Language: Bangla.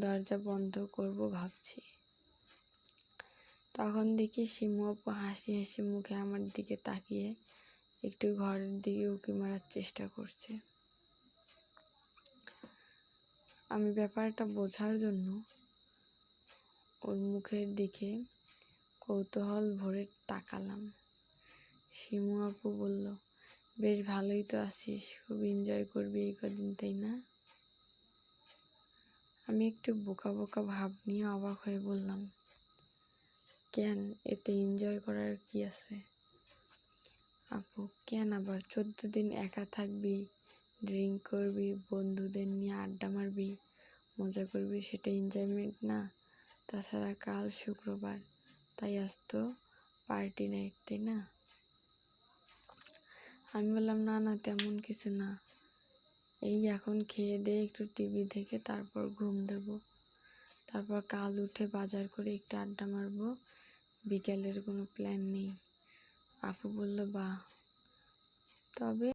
দরজা বন্ধ করব ভাবছি। তখন দেখি শিমু আপু হাসি হাসি মুখে আমার দিকে তাকিয়ে একটু ঘরের দিকে উঁকি মারার চেষ্টা করছে। আমি ব্যাপারটা বোঝার জন্য ওর মুখের দিকে কৌতূহল ভরে তাকালাম। শিমু আপু বলল, বেশ ভালোই তো আছিস, খুব এনজয় করবি এই কদিন তাই না? আমি একটু বোকা বোকা ভাব নিয়ে অবাক হয়ে বললাম, কেন? এতে এনজয় করার কি আছে? আপু, কেন আবার? চোদ্দ দিন একা থাকবি ড্রিঙ্ক করবি, বন্ধুদের নিয়ে আড্ডা মারবি, মজা করবি, সেটা এনজয়মেন্ট না। তাছাড়া কাল শুক্রবার, তাই আজ তো পার্টি নাইট তাই না? আমি বললাম, না না, তেমন কিছু না। এই এখন খেয়ে দিয়ে একটু টিভি দেখে তারপর ঘুম দেব। তারপর কাল উঠে বাজার করে একটু আড্ডা মারব। বিকেলের কোনো প্ল্যান নেই। আপু বলল বা তবে